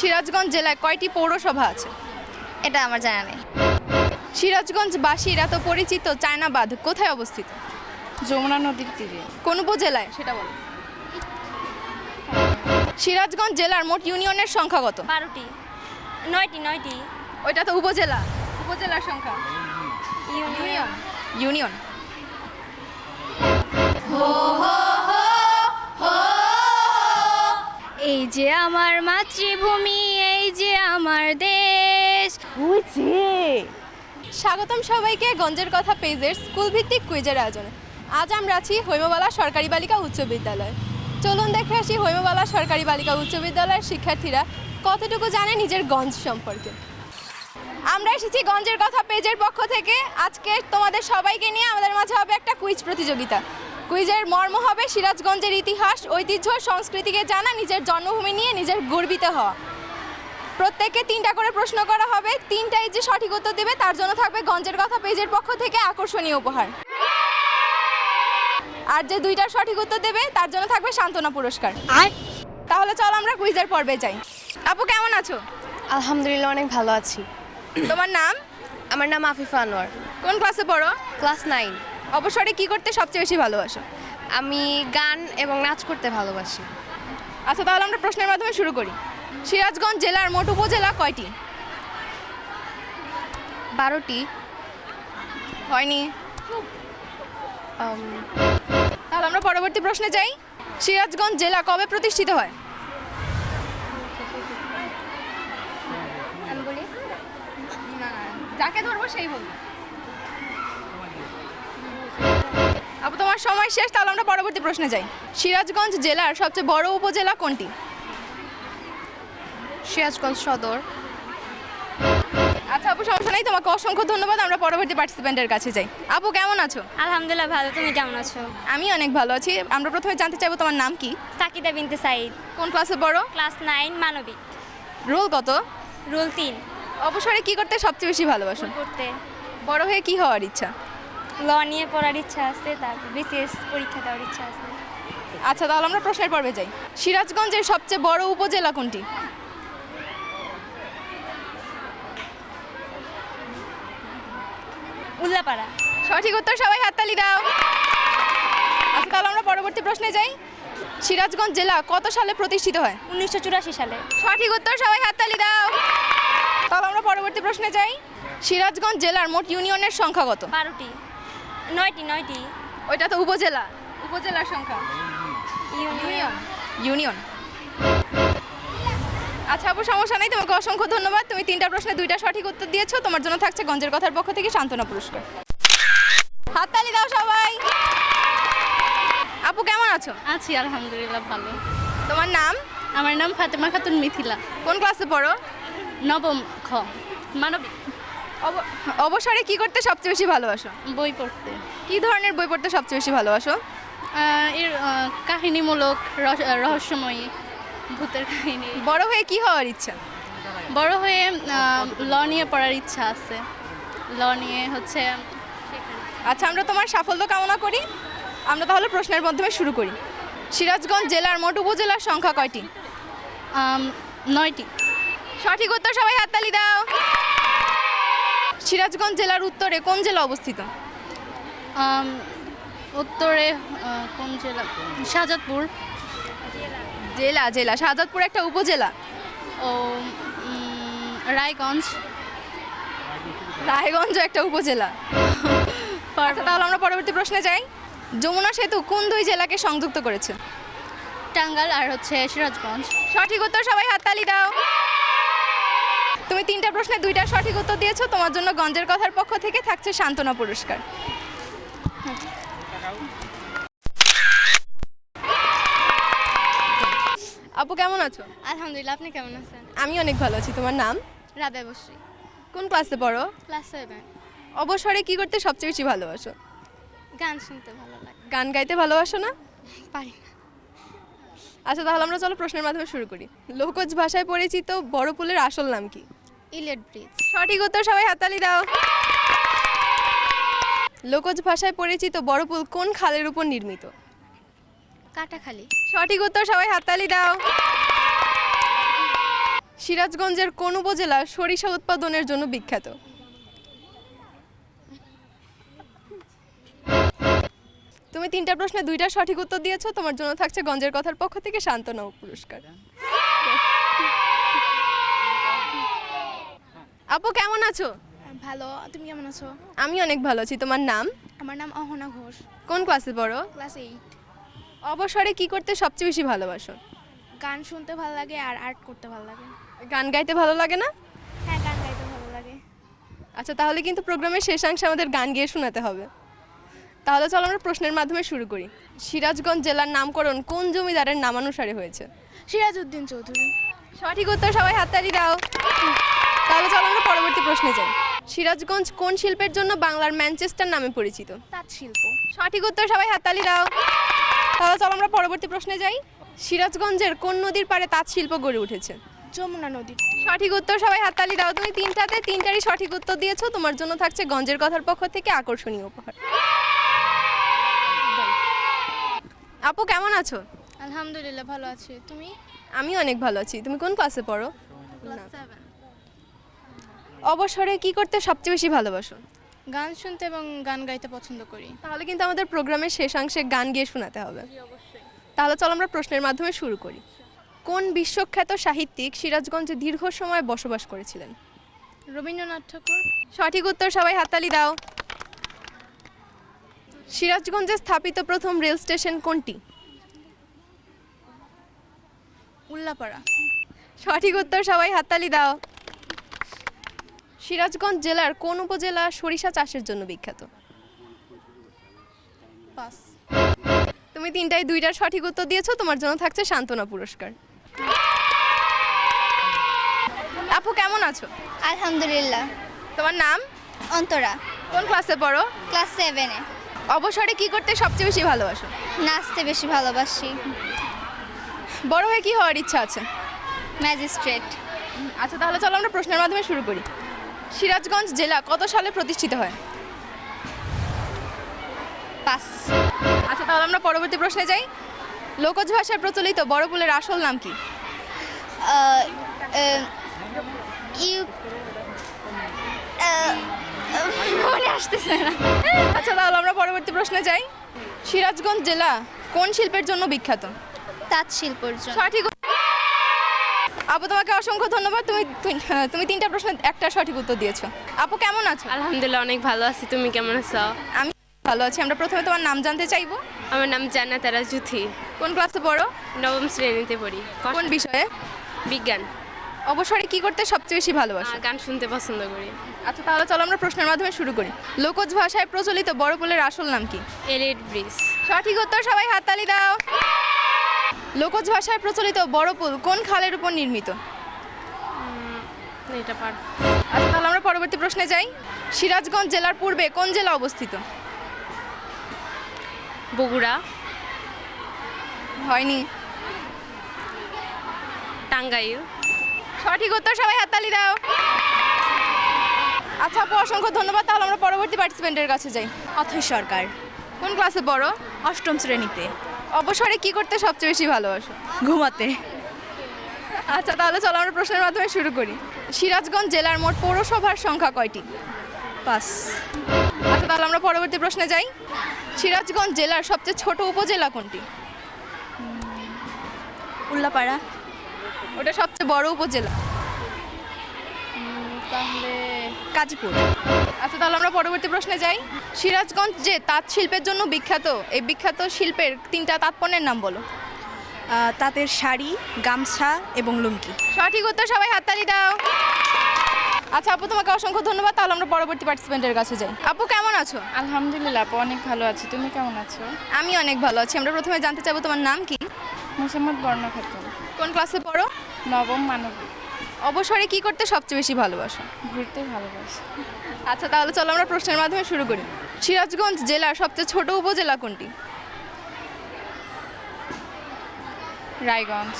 সিরাজগঞ্জ জেলায় কয়টি পৌরসভা আছে? এটা আমার জানা নেই। সিরাজগঞ্জ সিরাজগঞ্জবাসীর এত পরিচিত চায়নাবাদ কোথায় অবস্থিত? যমুনা নদীর তীরে। কোন উপজেলায়? সেটা বলো। সিরাজগঞ্জ জেলার মোট ইউনিয়নের সংখ্যা কত? বারোটি। নয়টি নয়টি। ওইটা তো উপজেলা। উপজেলার সংখ্যা? ইউনিয়ন। ইউনিয়ন। যে আমার মাতৃভূমি এই যে আমার দেশ। স্বাগতম সবাইকে গঞ্জের কথা পেজের স্কুল ভিত্তিক কুইজের আয়োজনে। আজ আমরা আছি হৈমবালা সরকারি বালিকা উচ্চ বিদ্যালয়। চলুন দেখে আসি হৈমবালা সরকারি বালিকা উচ্চ বিদ্যালয়ের শিক্ষার্থীরা কতটুকু জানে নিজের গঞ্জ সম্পর্কে। আমরা এসেছি গঞ্জের কথা পেজের পক্ষ থেকে। আজকে তোমাদের সবাইকে নিয়ে আমাদের মাঝে হবে একটা কুইজ প্রতিযোগিতা। কুইজের মর্ম হবে সিরাজগঞ্জের ইতিহাস ঐতিহ্য সংস্কৃতিকে জানা নিজের জন্মভূমি নিয়ে নিজের গর্বিত হওয়া। প্রত্যেককে তিনটা করে প্রশ্ন করা হবে তিনটাই যে সঠিক উত্তর দেবে তার জন্য থাকবে গঞ্জের কথা পেজের পক্ষ থেকে আকর্ষণীয় উপহার। আর যে দুইটা সঠিক উত্তর দেবে তার জন্য থাকবে সান্ত্বনা পুরস্কার। আর? তাহলে চল আমরা কুইজের পর্বে যাই। আপু কেমন আছো? আলহামদুলিল্লাহ অনেক ভালো আছি। তোমার নাম? আমার নাম আফিফা আনোয়ার। কোন ক্লাসে পড়ো? Class nine. অবসরে কি করতে সবচেয়ে বেশি ভালোবাসো? আমি গান এবং নাচ করতে ভালোবাসি। আচ্ছা তাহলে আমরা প্রশ্নের মাধ্যমে শুরু করি। সিরাজগঞ্জ জেলার মোট উপজেলা কয়টি? বারোটি। হয়নি? তাহলে আমরা পরবর্তী প্রশ্নে যাই। সিরাজগঞ্জ জেলা কবে প্রতিষ্ঠিত হয়? আমি বলি? যাকে ধরবো সেই বলব। আপু তোমার সময় শেষ তাহলে আমরা পরবর্তী প্রশ্নে যাই। সিরাজগঞ্জ জেলার সবচেয়ে বড় উপজেলা কোনটি? সিরাজগঞ্জ সদর। আচ্ছা আপু সমস্যা নেই তোমাকে অসংখ্য ধন্যবাদ আমরা পরবর্তী পার্টিসিপেন্টের কাছে যাই। আপু কেমন আছো? আলহামদুলিল্লাহ ভালো তুমি কেমন আছো? আমি অনেক ভালো আছি। আমরা প্রথমে জানতে চাইব তোমার নাম কি? সাকিদা বিনতে সাইদ। কোন ক্লাসে পড়ো? ক্লাস নাইন মানবিক। রোল কত? রুল তিন। অবসরে কি করতে সবচেয়ে বেশি ভালোবাসো? করতে। বড় হয়ে কি হওয়ার ইচ্ছা? ল নিয়ে পড়ার ইচ্ছা আছে তারপর বিসিএস পরীক্ষা দেওয়ার ইচ্ছা আছে। আচ্ছা তাহলে আমরা প্রশ্নের পর্বে যাই। সিরাজগঞ্জের সবচেয়ে বড় উপজেলা কোনটি? উল্লাপাড়া। সঠিক উত্তর সবাই হাততালি দাও। আচ্ছা তাহলে আমরা পরবর্তী প্রশ্নে যাই। সিরাজগঞ্জ জেলা কত সালে প্রতিষ্ঠিত হয়? উনিশশো চুরাশি সালে। সঠিক উত্তর সবাই হাততালি দাও। তাহলে আমরা পরবর্তী প্রশ্নে যাই। সিরাজগঞ্জ জেলার মোট ইউনিয়নের সংখ্যা কত? বারোটি। নয়টি নয়টি। ওইটা তো উপজেলা। উপজেলার সংখ্যা। ইউনিয়ন। ইউনিয়ন। আচ্ছা আপু সমস্যা নেই। তোমাকে অসংখ্য ধন্যবাদ। তুমি তিনটা প্রশ্নে দুইটা সঠিক উত্তর দিয়েছ। তোমার জন্য থাকছে গঞ্জের কথার পক্ষ থেকে সান্ত্বনা পুরস্কার। হাততালি দাও সবাই। আপু কেমন আছো? আছি আলহামদুলিল্লাহ ভালো। তোমার নাম? আমার নাম ফাতেমা খাতুন মিথিলা। কোন ক্লাসে পড়ো? নবম খ। মানবিক। অবসরে কি করতে সবচেয়ে বেশি ভালোবাসো? বই পড়তে। কি ধরনের বই পড়তে সবচেয়ে বেশি ভালোবাসো? এর কাহিনীমূলক রহস্যময়ী ভূতের কাহিনী। বড় হয়ে কি হওয়ার ইচ্ছা? বড় হয়ে ল নিয়ে পড়ার ইচ্ছা আছে। ল নিয়ে হচ্ছে আচ্ছা আমরা তোমার সাফল্য কামনা করি। আমরা তাহলে প্রশ্নের মাধ্যমে শুরু করি। সিরাজগঞ্জ জেলার মোট উপজেলার সংখ্যা কয়টি? নয়টি। সঠিক উত্তর সবাই হাততালি দাও। সিরাজগঞ্জ জেলার উত্তরে কোন জেলা অবস্থিত? উত্তরে কোন জেলা? শাহজাদপুর। জেলা জেলা। শাহজাদপুর একটা উপজেলা। ও রায়গঞ্জ। রায়গঞ্জ একটা উপজেলা। আচ্ছা তাহলে আমরা পরবর্তী প্রশ্নে যাই। যমুনা সেতু কোন দুই জেলাকে সংযুক্ত করেছে? টাঙ্গাল আর হচ্ছে সিরাজগঞ্জ। সঠিক উত্তর সবাই হাততালি দাও। তুমি তিনটা প্রশ্নে দুইটা সঠিক উত্তর দিয়েছ তোমার জন্য গঞ্জের কথার পক্ষ থেকে থাকছে সান্ত্বনা পুরস্কার। আপু কেমন আছো? আলহামদুলিল্লাহ আপনি কেমন আছেন? আমি অনেক ভালো আছি তোমার নাম? রাবে বসরি। কোন ক্লাসে পড়ো? ক্লাস সেভেন অবসরে কি করতে সবচেয়ে বেশি ভালোবাসো? গান শুনতে ভালো লাগে। গান গাইতে ভালোবাসো না? পারি না। আচ্ছা তাহলে আমরা চলো প্রশ্নের মাধ্যমে শুরু করি। লোকজ ভাষায় পরিচিত বড় পুলের আসল নাম কি? Elite bridge. সঠিক উত্তর সবাই হাততালি দাও। লোকজ ভাষায় পরিচিত বড় পুল কোন খালের উপর নির্মিত? কাটাখালি। সঠিক উত্তর সবাই হাততালি দাও। সিরাজগঞ্জের কোন উপজেলা সরিষা উৎপাদনের জন্য বিখ্যাত? তুমি তিনটা প্রশ্নে দুইটা সঠিক উত্তর দিয়েছ তোমার জন্য থাকছে গঞ্জের কথার পক্ষ থেকে শান্তনা পুরস্কার। আপু কেমন আছো? ভালো তুমি কেমন আছো? আমি অনেক ভালো আছি। তোমার নাম? আমার নাম অহনা ঘোষ। কোন ক্লাসে পড়ো? ক্লাস এইট অবসরে কি করতে সবচেয়ে বেশি ভালোবাসো? গান শুনতে ভালো লাগে আর আর্ট করতে ভালো লাগে। গান গাইতে ভালো লাগে না? হ্যাঁ গান গাইতে ভালো লাগে। আচ্ছা তাহলে কিন্তু প্রোগ্রামের শেষাংশে আমাদের গান গিয়ে শোনাতে হবে। তাহলে চলো আমরা প্রশ্নের মাধ্যমে শুরু করি। সিরাজগঞ্জ জেলার নামকরণ কোন জমিদারের নামানুসারে হয়েছে? সিরাজউদ্দিন চৌধুরী। সঠিক উত্তর সবাই হাততালি দাও। তাহলে চলো আমরা পরবর্তী প্রশ্নে যাই। সিরাজগঞ্জ কোন শিল্পের জন্য বাংলার ম্যানচেস্টার নামে পরিচিত? তাঁত শিল্প। সঠিক উত্তর সবাই হাততালি দাও। তাহলে চলো আমরা পরবর্তী প্রশ্নে যাই। সিরাজগঞ্জের কোন নদীর পাড়ে তাঁত শিল্প গড়ে উঠেছে? যমুনা নদী সঠিক উত্তর সবাই হাততালি দাও। তুমি তিনটাতে তিনটারই সঠিক উত্তর দিয়েছ। তোমার জন্য থাকছে গঞ্জের কথার পক্ষ থেকে আকর্ষণীয় উপহার। আপু কেমন আছো? আলহামদুলিল্লাহ ভালো আছি। তুমি? আমি অনেক ভালো আছি। তুমি কোন ক্লাসে পড়ো? অবসরে কি করতে সবচেয়ে বেশি ভালোবাসো গান শুনতে এবং গান গাইতে পছন্দ করি। তাহলে কিন্তু আমাদের প্রোগ্রামের শেষাংশে গান গিয়ে শোনাতে হবে। তাহলে চলো আমরা প্রশ্নের মাধ্যমে শুরু করি। কোন বিশ্বখ্যাত সাহিত্যিক সিরাজগঞ্জে দীর্ঘ সময় বসবাস করেছিলেন? রবীন্দ্রনাথ ঠাকুর। সঠিক উত্তর সবাই হাততালি দাও। সিরাজগঞ্জে স্থাপিত প্রথম রেল স্টেশন কোনটি? উল্লাপাড়া। সঠিক উত্তর সবাই হাততালি দাও। সিরাজগঞ্জ জেলার কোন উপজেলা সরিষা চাষের জন্য বিখ্যাত? পাস তুমি তিনটায় দুইটার সঠিক উত্তর দিয়েছ তোমার জন্য থাকছে সান্ত্বনা পুরস্কার। আপু কেমন আছো? আলহামদুলিল্লাহ। তোমার নাম? অন্তরা। কোন ক্লাসে পড়ো? ক্লাস সেভেনে অবসরে কি করতে সবচেয়ে বেশি ভালোবাসো? নাচতে বেশি ভালোবাসি। বড় হয়ে কি হওয়ার ইচ্ছা আছে? ম্যাজিস্ট্রেট। আচ্ছা তাহলে চলো আমরা প্রশ্নের মাধ্যমে শুরু করি। সিরাজগঞ্জ জেলা কত সালে প্রতিষ্ঠিত হয়? পাস আচ্ছা তাহলে আমরা পরবর্তী প্রশ্নে যাই। লোকজ ভাষায় প্রচলিত বড় পুলের আসল নাম কি? মনে আসতেছে না। আচ্ছা তাহলে আমরা পরবর্তী প্রশ্নে যাই। সিরাজগঞ্জ জেলা কোন শিল্পের জন্য বিখ্যাত? তাঁত শিল্পর জন্য। সঠিক। আপু তোমাকে অসংখ্য ধন্যবাদ। তুমি হ্যাঁ, তুমি তিনটা প্রশ্ন একটা সঠিক উত্তর দিয়েছ। আপু কেমন আছো? আলহামদুলিল্লাহ অনেক ভালো আছি। তুমি কেমন আছো? আমি ভালো আছি। আমরা প্রথমে তোমার নাম জানতে চাইব। আমার নাম জান্নাত তারা জুথি কোন ক্লাসে পড়ো? নবম শ্রেণীতে পড়ি। কোন বিষয়ে? বিজ্ঞান। অবসরে কি করতে সবচেয়ে বেশি ভালোবাসো? গান শুনতে পছন্দ করি। আচ্ছা তাহলে চলো আমরা প্রশ্নের মাধ্যমে শুরু করি। লোকজ ভাষায় প্রচলিত বড় পুলের আসল নাম কি? Elite bridge. সঠিক উত্তর সবাই হাততালি দাও। লোকজ ভাষায় প্রচলিত বড় পুল কোন খালের উপর নির্মিত? এটা পার। আচ্ছা তাহলে আমরা পরবর্তী প্রশ্নে যাই। সিরাজগঞ্জ জেলার পূর্বে কোন জেলা অবস্থিত? বগুড়া। হয়নি। টাঙ্গাইল। সঠিক উত্তর সবাই হাততালি দাও। আচ্ছা আপু অসংখ্য ধন্যবাদ। তাহলে আমরা পরবর্তী পার্টিসিপেন্টের কাছে যাই। অথৈ সরকার। কোন ক্লাসে বড় অষ্টম শ্রেণীতে। অবসরে কি করতে সবচেয়ে বেশি ভালোবাসো? ঘুমাতে। আচ্ছা তাহলে চলো আমরা প্রশ্নের মাধ্যমে শুরু করি। সিরাজগঞ্জ জেলার মোট পৌরসভার সংখ্যা কয়টি? পাস আচ্ছা তাহলে আমরা পরবর্তী প্রশ্নে যাই। সিরাজগঞ্জ জেলার সবচেয়ে ছোট উপজেলা কোনটি? উল্লাপাড়া। ওটা সবচেয়ে বড় উপজেলা। তাহলে কাজীপুর। আচ্ছা তাহলে আমরা পরবর্তী প্রশ্নে যাই। সিরাজগঞ্জ যে তাঁত শিল্পের জন্য বিখ্যাত এই বিখ্যাত শিল্পের তিনটা তাৎপণ্যের নাম বলো। তাঁতের শাড়ি গামছা এবং লুঙ্গি। সঠিক উত্তর সবাই হাততালি দাও। আচ্ছা আপু তোমাকে অসংখ্য ধন্যবাদ। তাহলে আমরা পরবর্তী পার্টিসিপেন্টের কাছে যাই। আপু কেমন আছো? আলহামদুলিল্লাহ আপু অনেক ভালো আছি। তুমি কেমন আছো? আমি অনেক ভালো আছি। আমরা প্রথমে জানতে চাইব তোমার নাম কি? মোসাম্মদ বর্ণা খাতুন কোন ক্লাসে পড়ো? নবম মানবিক। অবসরে কি করতে সবচেয়ে বেশি ভালোবাসো? ঘুরতে ভালোবাসি। আচ্ছা তাহলে চলো আমরা প্রশ্নের মাধ্যমে শুরু করি। সিরাজগঞ্জ জেলার সবচেয়ে ছোট উপজেলা কোনটি? রায়গঞ্জ।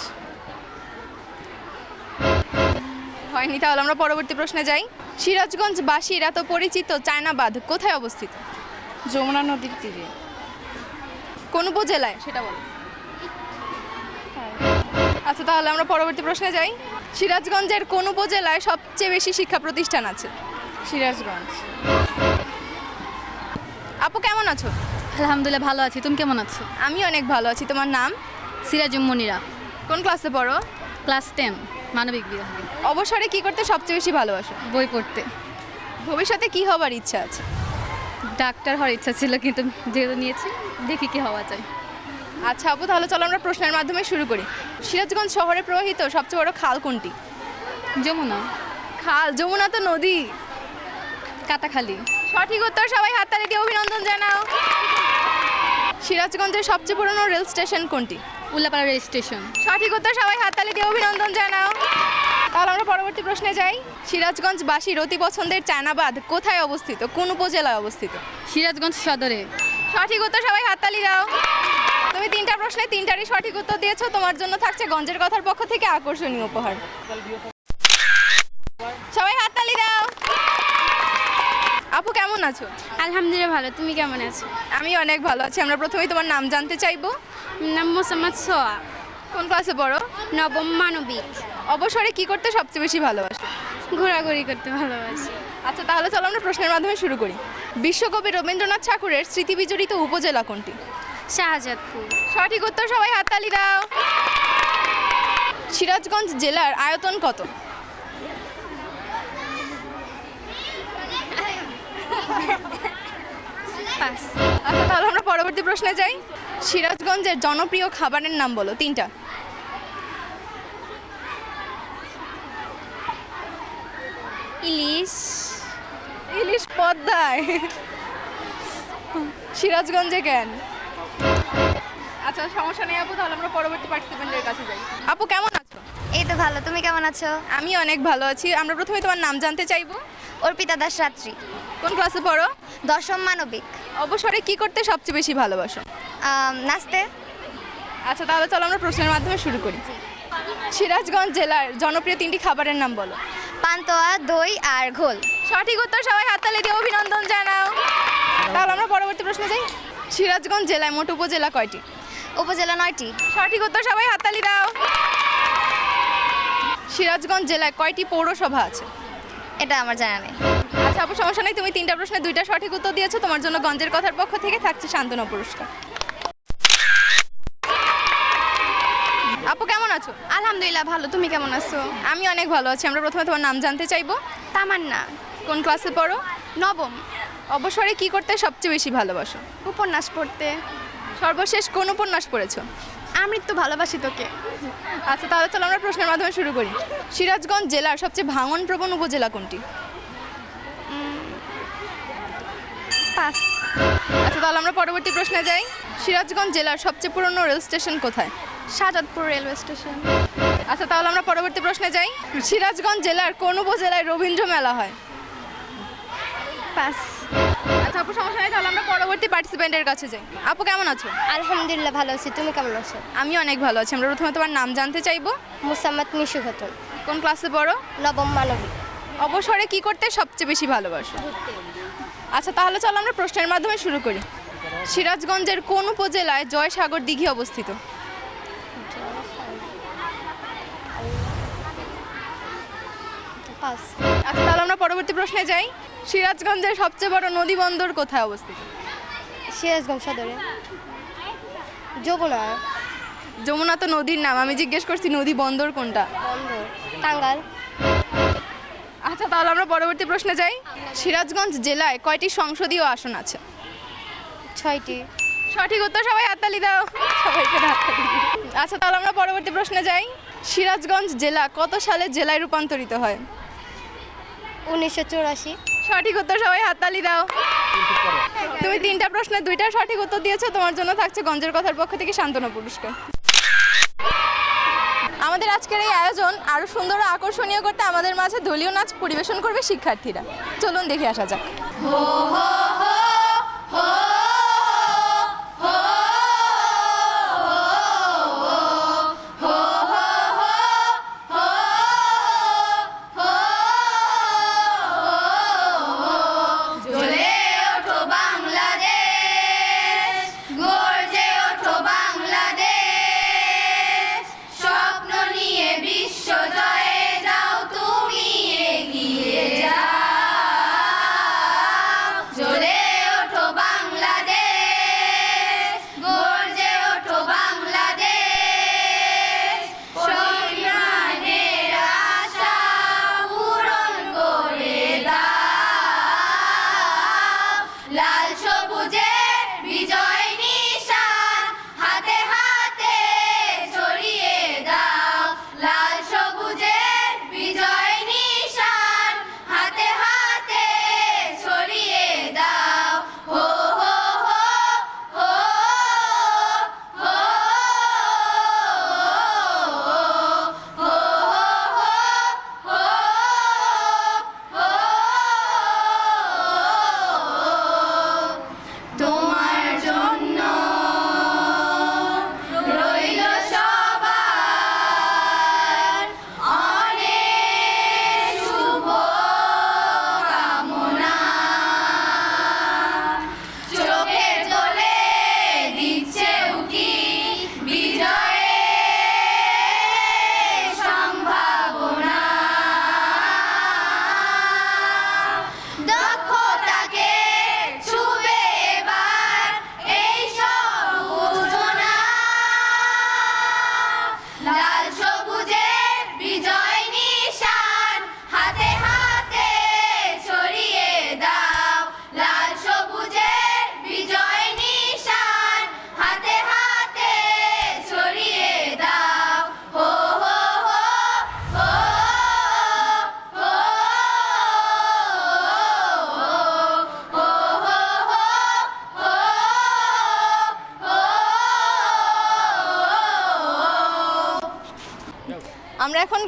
হয়নি তাহলে আমরা পরবর্তী প্রশ্নে যাই। সিরাজগঞ্জ বাসীর এত পরিচিত চায়নাবাদ কোথায় অবস্থিত? যমুনা নদীর তীরে। কোন উপজেলায়? সেটা বলো। আচ্ছা তাহলে আমরা পরবর্তী প্রশ্নে যাই। সিরাজগঞ্জের কোন উপজেলায় সবচেয়ে বেশি শিক্ষা প্রতিষ্ঠান আছে? সিরাজগঞ্জ। আপু কেমন আছো? আলহামদুলিল্লাহ ভালো আছি। তুমি কেমন আছো? আমি অনেক ভালো আছি। তোমার নাম? সিরাজুম মনিরা কোন ক্লাসে পড়ো? ক্লাস টেন মানবিক বিভাগ। অবসরে কি করতে সবচেয়ে বেশি ভালোবাসো? বই পড়তে। ভবিষ্যতে কি হবার ইচ্ছা আছে? ডাক্তার হওয়ার ইচ্ছা ছিল কিন্তু যেহেতু নিয়েছি দেখি কি হওয়া যায়। আচ্ছা আপু তাহলে চলো আমরা প্রশ্নের মাধ্যমে শুরু করি। সিরাজগঞ্জ শহরে প্রবাহিত সবচেয়ে বড় খাল কোনটি? যমুনা। খাল যমুনা তো নদী। কাটাখালি। সঠিক উত্তর সবাই হাততালি দিয়ে অভিনন্দন জানাও। সিরাজগঞ্জের সবচেয়ে পুরনো রেল স্টেশন কোনটি? Ullapara rail station. সঠিক উত্তর সবাই হাততালি দিয়ে অভিনন্দন জানাও। তাহলে আমরা পরবর্তী প্রশ্নে যাই। সিরাজগঞ্জবাসীর অতি পছন্দের চায়নাবাদ কোথায় অবস্থিত? কোন উপজেলায় অবস্থিত? সিরাজগঞ্জ সদরে। সঠিক উত্তর সবাই হাততালি দাও। তুমি তিনটা প্রশ্নে তিনটারই সঠিক উত্তর দিয়েছ। তোমার জন্য থাকছে গঞ্জের কথার পক্ষ থেকে আকর্ষণীয় উপহার। সবাই হাততালি দাও। আপু কেমন আছো? আলহামদুলিল্লাহ ভালো। তুমি কেমন আছো? আমি অনেক ভালো আছি। আমরা প্রথমেই তোমার নাম জানতে চাইব। নাম মোসাম্মদ সোয়া। কোন ক্লাসে পড়ো? নবম মানবিক। অবসরে কি করতে সবচেয়ে বেশি ভালোবাসো? ঘোরাঘুরি করতে ভালোবাসি। আচ্ছা তাহলে চলো আমরা প্রশ্নের মাধ্যমে শুরু করি। বিশ্বকবি রবীন্দ্রনাথ ঠাকুরের স্মৃতিবিজড়িত উপজেলা কোনটি? শাহজাদপুর। সঠিক উত্তর সবাই হাততালি দাও। সিরাজগঞ্জ জেলার আয়তন কত? আচ্ছা তাহলে আমরা পরবর্তী প্রশ্নে যাই। সিরাজগঞ্জের জনপ্রিয় খাবারের নাম বলো তিনটা। ইলিশ। ইলিশ পদ্মায়। সিরাজগঞ্জে কেন? আচ্ছা সমস্যা নেই আপু তাহলে আমরা পরবর্তী পার্টিসিপেন্টের কাছে যাই। আপু কেমন আছো? এই তো ভালো তুমি কেমন আছো? আমি অনেক ভালো আছি। আমরা প্রথমে তোমার নাম জানতে চাইব। অর্পিতা দাস রাত্রি। কোন ক্লাসে পড়ো? দশম মানবিক। অবসরে কি করতে সবচেয়ে বেশি ভালোবাসো? নাচতে। আচ্ছা তাহলে চলো আমরা প্রশ্নের মাধ্যমে শুরু করি। সিরাজগঞ্জ জেলার জনপ্রিয় তিনটি খাবারের নাম বলো। পান্তোয়া দই আর ঘোল। সঠিক উত্তর সবাই হাততালি দিয়ে অভিনন্দন জানাও। তাহলে আমরা পরবর্তী প্রশ্নে যাই। সিরাজগঞ্জ জেলায় মোট উপজেলা কয়টি? উপজেলা নয়টি। সঠিক উত্তর সবাই হাততালি দাও। সিরাজগঞ্জ জেলায় কয়টি পৌরসভা আছে? এটা আমার জানা নেই। আচ্ছা আপু সমস্যা নেই তুমি তিনটা প্রশ্নে দুইটা সঠিক উত্তর দিয়েছ তোমার জন্য গঞ্জের কথার পক্ষ থেকে থাকছে শান্তনা পুরস্কার। আপু কেমন আছো? আলহামদুলিল্লাহ ভালো। তুমি কেমন আছো? আমি অনেক ভালো আছি। আমরা প্রথমে তোমার নাম জানতে চাইব। তামান্না। কোন ক্লাসে পড়ো? নবম। অবসরে কি করতে সবচেয়ে বেশি ভালোবাসো? উপন্যাস পড়তে। সর্বশেষ কোন উপন্যাস পড়েছো? আমৃত্যু ভালোবাসি তোকে। আচ্ছা তাহলে চলো আমরা প্রশ্নের মাধ্যমে শুরু করি। সিরাজগঞ্জ জেলার সবচেয়ে ভাঙন প্রবণ উপজেলা কোনটি? পাস আচ্ছা তাহলে আমরা পরবর্তী প্রশ্নে যাই। সিরাজগঞ্জ জেলার সবচেয়ে পুরনো রেল স্টেশন কোথায়? Shahzadpur railway station. আচ্ছা তাহলে আমরা পরবর্তী প্রশ্নে যাই। সিরাজগঞ্জ জেলার কোন উপজেলায় রবীন্দ্র মেলা হয়? পাস আচ্ছা আপু সমস্যা নেই তাহলে আমরা পরবর্তী পার্টিসিপেন্টের কাছে যাই। আপু কেমন আছো? আলহামদুলিল্লাহ ভালো আছি তুমি কেমন আছো? আমি অনেক ভালো আছি। আমরা প্রথমে তোমার নাম জানতে চাইব। মুসাম্মদ মিশু খাতুন। কোন ক্লাসে পড়ো? নবম মানবিক। অবসরে কি করতে সবচেয়ে বেশি ভালোবাসো? আচ্ছা তাহলে চলো আমরা প্রশ্নের মাধ্যমে শুরু করি। সিরাজগঞ্জের কোন উপজেলায় জয়সাগর দিঘি অবস্থিত? আচ্ছা তাহলে আমরা পরবর্তী প্রশ্নে যাই। সিরাজগঞ্জের সবচেয়ে বড় নদী বন্দর কোথায় অবস্থিত? সিরাজগঞ্জ সদরে। যমুনা। যমুনা তো নদীর নাম আমি জিজ্ঞেস করছি নদী বন্দর কোনটা? টাঙ্গাল আচ্ছা তাহলে আমরা পরবর্তী প্রশ্নে যাই। সিরাজগঞ্জ জেলায় কয়টি সংসদীয় আসন আছে? ছয়টি। সঠিক উত্তর সবাই হাততালি দাও। সবাইকে হাততালি আচ্ছা তাহলে আমরা পরবর্তী প্রশ্নে যাই। সিরাজগঞ্জ জেলা কত সালে জেলায় রূপান্তরিত হয়? উনিশশো চৌরাশি। সঠিক উত্তর সবাই হাততালি দাও। তুমি তিনটা প্রশ্নে দুইটা সঠিক উত্তর দিয়েছ, তোমার জন্য থাকছে গঞ্জের কথার পক্ষ থেকে শান্তনা পুরস্কার। আমাদের আজকের এই আয়োজন আরও সুন্দর ও আকর্ষণীয় করতে আমাদের মাঝে দলীয় নাচ পরিবেশন করবে শিক্ষার্থীরা। চলুন দেখে আসা যাক।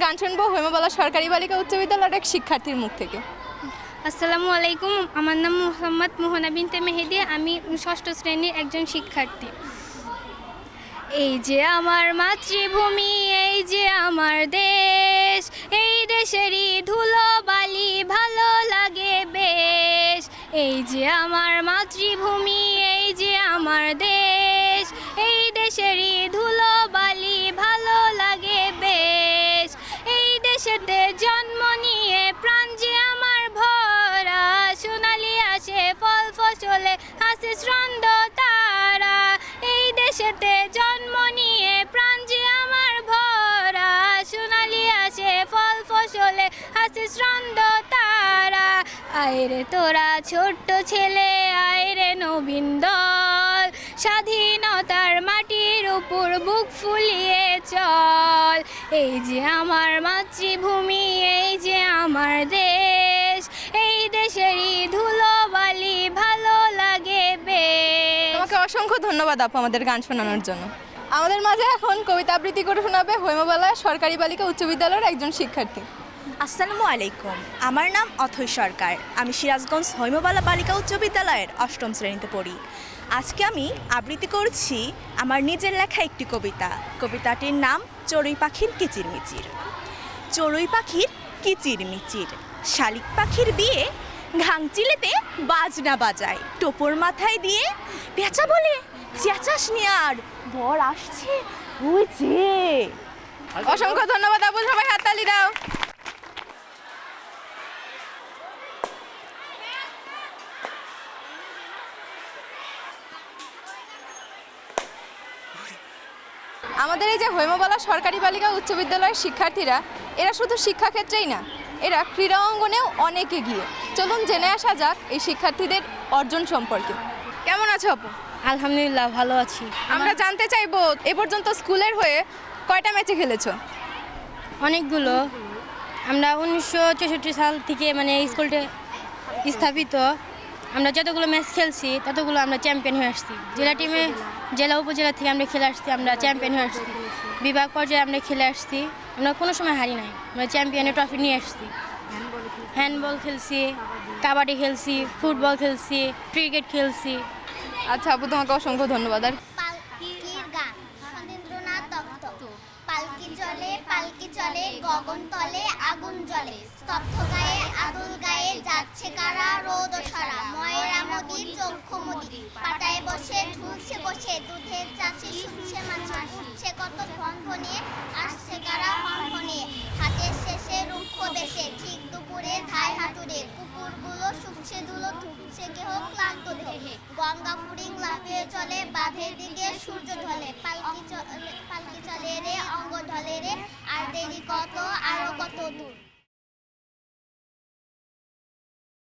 গান শুনব হৈমবালা সরকারি বালিকা উচ্চ বিদ্যালয়ের এক শিক্ষার্থীর মুখ থেকে। আসসালামু আলাইকুম, আমার নাম মোহাম্মদ মোহনা বিনতে মেহেদি, আমি ষষ্ঠ শ্রেণির একজন শিক্ষার্থী। এই যে আমার মাতৃভূমি, এই যে আমার দেশ, এই দেশেরই ধুলো বালি ভালো লাগে বেশ। এই যে আমার মাতৃভূমি, এই যে আমার দেশ, এই দেশেরই ধুলো এই জন্ম নিয়ে প্রাণ যে আমার ভরা, সোনালি আসে ফল ফসলে, হাসে শ্রন্দ তারা। এই দেশেতে জন্ম নিয়ে প্রাণ যে আমার ভরা, সোনালি আসে ফল ফসলে, হাসে শ্রন্দ তারা। আয়রে তোরা ছোট্ট ছেলে আয়রে নবীন দল। স্বাধীনতার মাটির উপর বুক ফুলিয়ে চল। এই যে আমার মাতৃভূমি এই যে আমার দেশ এই দেশেরই ধুলো বালি ভালো লাগে বেশ। তোমাকে অসংখ্য ধন্যবাদ আপু আমাদের গান শোনানোর জন্য। আমাদের মাঝে এখন কবিতা আবৃত্তি করে শোনাবে হৈমবালা সরকারি বালিকা উচ্চ বিদ্যালয়ের একজন শিক্ষার্থী। আসসালামু আলাইকুম আমার নাম অথৈ সরকার। আমি সিরাজগঞ্জ হৈমবালা বালিকা উচ্চ বিদ্যালয়ের অষ্টম শ্রেণীতে পড়ি। আজকে আমি আবৃত্তি করছি আমার নিজের লেখা একটি কবিতা। কবিতাটির নাম চড়ুই পাখির কিচিরমিচির চড়ুই পাখির কিচিরমিচির শালিক পাখির বিয়ে ঘাংচিলেতে বাজনা বাজায়। টোপর মাথায় দিয়ে পেঁচা বলে, চেঁচাস আর, বর আসছে যে অসংখ্য ধন্যবাদ আপু সবাই, হাততালি দাও। আমাদের এই যে হৈমবালা সরকারি বালিকা উচ্চ বিদ্যালয়ের শিক্ষার্থীরা এরা শুধু শিক্ষাক্ষেত্রেই না এরা ক্রীড়া অঙ্গনেও অনেক এগিয়ে। চলুন জেনে আসা যাক এই শিক্ষার্থীদের অর্জন সম্পর্কে। কেমন আছো আপু? আলহামদুলিল্লাহ ভালো আছি। আমরা জানতে চাইব এ পর্যন্ত স্কুলের হয়ে কয়টা ম্যাচে খেলেছো? অনেকগুলো। আমরা উনিশশো চৌষট্টি সাল থেকে মানে এই স্কুলটা স্থাপিত। আমরা যতগুলো ম্যাচ খেলছি ততগুলো আমরা চ্যাম্পিয়ন হয়ে আসছি। জেলা টিমে জেলা উপজেলা থেকে আমরা খেলে আসছি আমরা চ্যাম্পিয়ন হয়ে আসছি। বিভাগ পর্যায়ে আমরা খেলে আসছি। আমরা কোনো সময় হারি নাই আমরা চ্যাম্পিয়নের ট্রফি নিয়ে আসছি। হ্যান্ডবল খেলছি কাবাডি খেলছি ফুটবল খেলছি ক্রিকেট খেলছি। আচ্ছা আপু তোমাকে অসংখ্য ধন্যবাদ। আর পালকি চলে পালকি চলে গগন তলে আগুন জ্বলে স্তব্ধ গায়ে আদুল গায়ে যাচ্ছে কারা? রোদ সারা। ময়রা মোদি চক্ষু মোদি। পাটায় বসে, ঝুলছে বসে। দুধের চাষি শুনছে মাছে। উঠছে কত ভন আসছে কারা হন হাতের শেষে রুক্ষ দেশে। ঠিক দুপুরে ধায় হাতুড়ে। কুকুরগুলো শুকছে, ধুলো ধুকছে, কেহ ক্লান্ত দেহে গঙ্গা ফুরিং লাফিয়ে চলে, বাঁধের দিকে সূর্য ঢলে। পালকি চলে পালকি চলে রে, অঙ্গ ঢলে রে। আর দেরি কত, আরও কত দূর।